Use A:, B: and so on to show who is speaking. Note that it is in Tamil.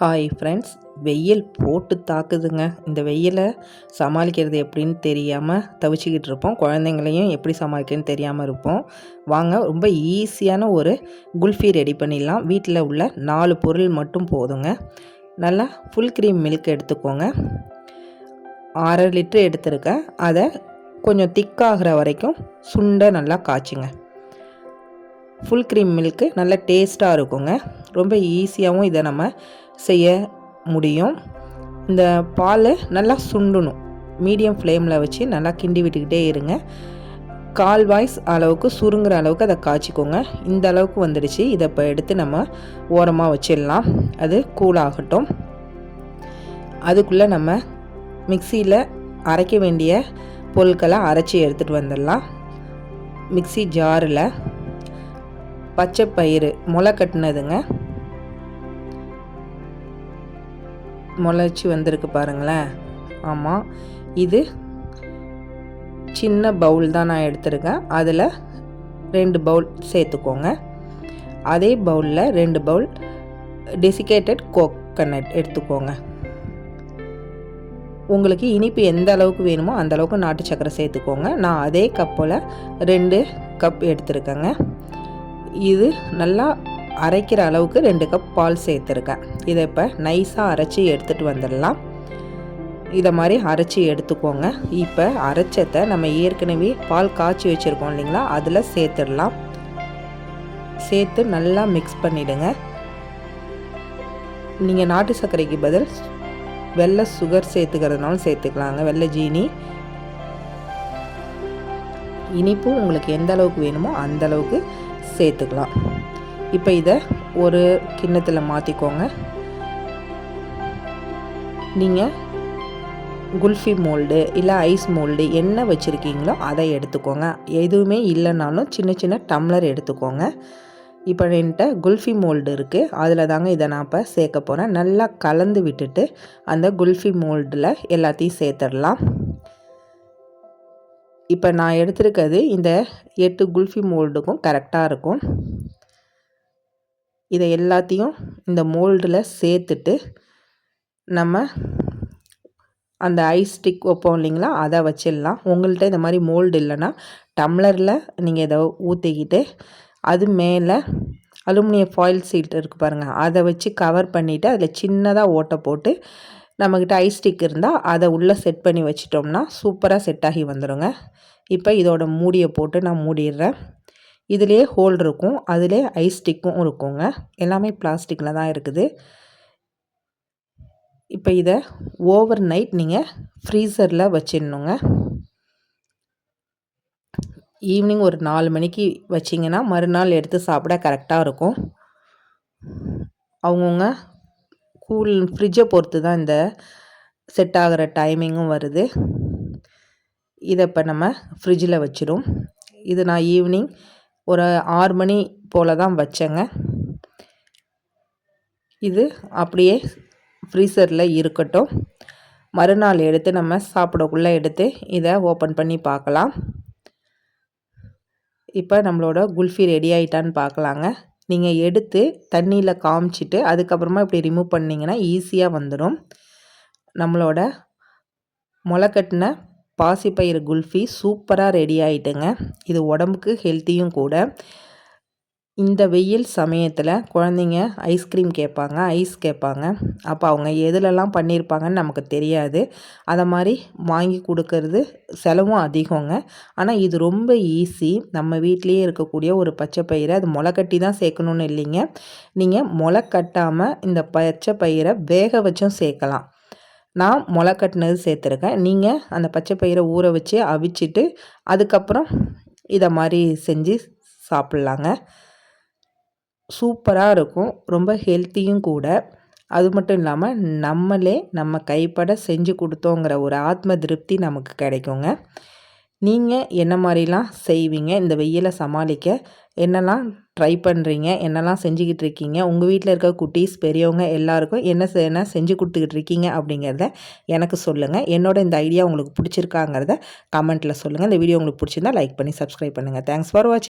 A: ஹாய் ஃப்ரெண்ட்ஸ் வெயில் போட்டு தாக்குதுங்க. இந்த வெயிலை சமாளிக்கிறது எப்படின்னு தெரியாமல் தவிச்சிக்கிட்டு இருப்போம். குழந்தைங்களையும் எப்படி சமாளிக்கன்னு தெரியாமல் இருப்போம். வாங்க ரொம்ப ஈஸியான ஒரு குல்ஃபி ரெடி பண்ணிடலாம். வீட்டில் உள்ள நாலு பொருள் மட்டும் போதுங்க. நல்லா ஃபுல் க்ரீம் மில்க் எடுத்துக்கோங்க. அரை லிட்ரு எடுத்துருக்கேன் அதை கொஞ்சம் திக்காகிற வரைக்கும் சுண்டை நல்லா காய்ச்சுங்க. ஃபுல் க்ரீம் மில்க்கு நல்லா டேஸ்ட்டாக இருக்குங்க. ரொம்ப ஈஸியாகவும் இதை நம்ம செய்ய முடியும். இந்த பால் நல்லா சுண்டணும். மீடியம் ஃப்ளேமில் வச்சு நல்லா கிண்டி விட்டுக்கிட்டே இருங்க. கால் வாய்ஸ் அளவுக்கு சுருங்குற அளவுக்கு அதை காய்ச்சிக்கோங்க. இந்த அளவுக்கு வந்துடுச்சு. இதை இப்போ எடுத்து நம்ம ஓரமாக வச்சிடலாம். அது கூலாகட்டும் அதுக்குள்ளே நம்ம மிக்சியில் அரைக்க வேண்டிய பொருட்களை அரைச்சி எடுத்துகிட்டு வந்துடலாம். மிக்சி ஜாரில் பச்சை பயிறு முளை கட்டினதுங்க. முளைச்சி வந்திருக்கு பாருங்களேன். ஆமாம் இது சின்ன பவுல் தான் நான் எடுத்திருக்கேன். அதில் ரெண்டு பவுல் சேர்த்துக்கோங்க. அதே பவுலில் ரெண்டு பவுல் டெசிகேட்டட் கோகனட் எடுத்துக்கோங்க. உங்களுக்கு இனிப்பு எந்த அளவுக்கு வேணுமோ அந்த அளவுக்கு நாட்டு சக்கரை சேர்த்துக்கோங்க. நான் அதே கப்பில் ரெண்டு கப் எடுத்துருக்கேங்க. இது நல்லா அரைக்கிற அளவுக்கு ரெண்டு கப் பால் சேர்த்துருக்கேன். இதை இப்போ நைஸாக அரைச்சி எடுத்துகிட்டு வந்துடலாம். இதை மாதிரி அரைச்சி எடுத்துக்கோங்க. இப்போ அரைச்சத்தை நம்ம ஏற்கனவே பால் காய்ச்சி வச்சுருக்கோம் இல்லைங்களா? அதில் சேர்த்துடலாம். சேர்த்து நல்லா மிக்ஸ் பண்ணிவிடுங்க நீங்கள் நாட்டு சர்க்கரைக்கு பதில் வெள்ளை சுகர் சேர்த்துக்கிறதுனாலும் சேர்த்துக்கலாங்க. வெள்ளை ஜீனி. இனிப்பும் உங்களுக்கு எந்த அளவுக்கு வேணுமோ அந்த அளவுக்கு சேர்த்துக்கலாம். இப்போ இதை ஒரு கிண்ணத்தில் மாற்றிக்கோங்க நீங்கள் குல்ஃபி மோல்டு இல்லை ஐஸ் மோல்டு என்ன வச்சுருக்கீங்களோ அதை எடுத்துக்கோங்க. எதுவுமே இல்லைனாலும் சின்ன சின்ன டம்ளர் எடுத்துக்கோங்க. இப்போ என்கிட்ட குல்ஃபி மோல்டு இருக்குது அதில் தாங்க இதை நான் இப்போ சேர்க்க போகிறேன் நல்லா கலந்து விட்டுட்டு அந்த குல்ஃபி மோல்டில் எல்லாத்தையும் சேர்த்துடலாம். இப்போ நான் எடுத்துருக்கிறது இந்த எட்டு குல்ஃபி மோல்டுக்கும் கரெக்டாக இருக்கும். இதை எல்லாத்தையும் இந்த மோல்டில் சேர்த்துட்டு நம்ம அந்த ஐஸ் ஸ்டிக் வைப்போம் இல்லைங்களா? அதை வச்சிடலாம். உங்கள்கிட்ட இந்த மாதிரி மோல்டு இல்லைன்னா டம்ளரில் நீங்கள் இதை ஊற்றிக்கிட்டு அது மேலே அலுமினிய ஃபாயில் சீட் இருக்குது பாருங்கள் அதை வச்சு கவர் பண்ணிவிட்டு அதில் சின்னதாக ஓட்டை போட்டு நம்மக்கிட்ட ஐஸ் ஸ்டிக் இருந்தால் அதை உள்ளே செட் பண்ணி வச்சிட்டோம்னா சூப்பராக செட் ஆகி வந்துடுங்க இப்போ இதோட மூடியை போட்டு நான் மூடிடுறேன். இதிலே ஹோல் இருக்கும். அதிலே ஐஸ் ஸ்டிக்கும் இருக்குங்க. எல்லாமே பிளாஸ்டிக்கில் தான் இருக்குது. இப்போ இதை ஓவர் நைட் நீங்கள் ஃப்ரீசரில் வச்சிடணுங்க. ஈவினிங் ஒரு நாலு மணிக்கு வச்சிங்கன்னா மறுநாள் எடுத்து சாப்பிட கரெக்டாக இருக்கும். அவங்கவுங்க கூல் ஃப்ரிட்ஜை பொறுத்து தான் இந்த செட் ஆகிற டைமிங்கும் வருது. இதை இப்போ நம்ம ஃப்ரிட்ஜில் வச்சிடும் இது நான் ஈவினிங் ஒரு ஆறு மணி போல் தான் வச்சேங்க. இது அப்படியே ஃப்ரீசரில் இருக்கட்டும். மறுநாள் எடுத்து நம்ம சாப்பிடக்குள்ளே எடுத்து இதை ஓப்பன் பண்ணி பார்க்கலாம். இப்போ நம்மளோட குல்ஃபி ரெடி ஆகிட்டான்னு பார்க்கலாங்க. நீங்கள் எடுத்து தண்ணியில் காமிச்சிட்டு அதுக்கப்புறமா இப்படி ரிமூவ் பண்ணிங்கன்னா ஈஸியாக வந்துடும் நம்மளோட முளைக்கட்டின பாசிப்பயிறு குல்ஃபி சூப்பராக ரெடி ஆகிட்டுங்க இது உடம்புக்கு ஹெல்த்தியும் கூட. இந்த வெயில் சமயத்தில் குழந்தைங்க ஐஸ்கிரீம் கேட்பாங்க ஐஸ் கேட்பாங்க. அப்போ அவங்க எதுலெல்லாம் பண்ணியிருப்பாங்கன்னு நமக்கு தெரியாது. அதை மாதிரி வாங்கி கொடுக்கறது செலவும் அதிகங்க. ஆனால் இது ரொம்ப ஈஸி நம்ம வீட்லேயே இருக்கக்கூடிய ஒரு பச்சை பயிரை அது முளை கட்டி தான் சேர்க்கணுன்னு இல்லைங்க. நீங்கள் முளை கட்டாமல் இந்த பச்சை பயிரை வேக வச்சும் சேர்க்கலாம். நான் முளை கட்டினது சேர்த்துருக்கேன். நீங்கள் அந்த பச்சை பயிரை ஊற வச்சு அவிச்சிட்டு அதுக்கப்புறம் இதை மாதிரி செஞ்சு சாப்பிட்லாங்க. சூப்பராக இருக்கும். ரொம்ப ஹெல்த்தியும் கூட. அது மட்டும் இல்லாமல் நம்மளே நம்ம கைப்பட செஞ்சு கொடுத்தோங்கிற ஒரு ஆத்ம திருப்தி நமக்கு கிடைக்குங்க. நீங்கள் என்ன மாதிரிலாம் செய்வீங்க? இந்த வெயிலை சமாளிக்க என்னெல்லாம் ட்ரை பண்ணுறீங்க என்னெல்லாம் செஞ்சுக்கிட்டு இருக்கீங்க உங்கள் வீட்டில் இருக்க குட்டீஸ் பெரியவங்க எல்லாருக்கும் என்ன என்ன செஞ்சு கொடுத்துக்கிட்டு இருக்கீங்க அப்படிங்கிறத எனக்கு சொல்லுங்கள் என்னோட இந்த ஐடியா உங்களுக்கு பிடிச்சிருக்காங்கிறத கமெண்ட்டில் சொல்லுங்கள் இந்த வீடியோ உங்களுக்கு பிடிச்சிருந்தா லைக் பண்ணி சப்ஸ்கிரைப் பண்ணுங்கள் தேங்க்ஸ் ஃபார் வாட்சிங்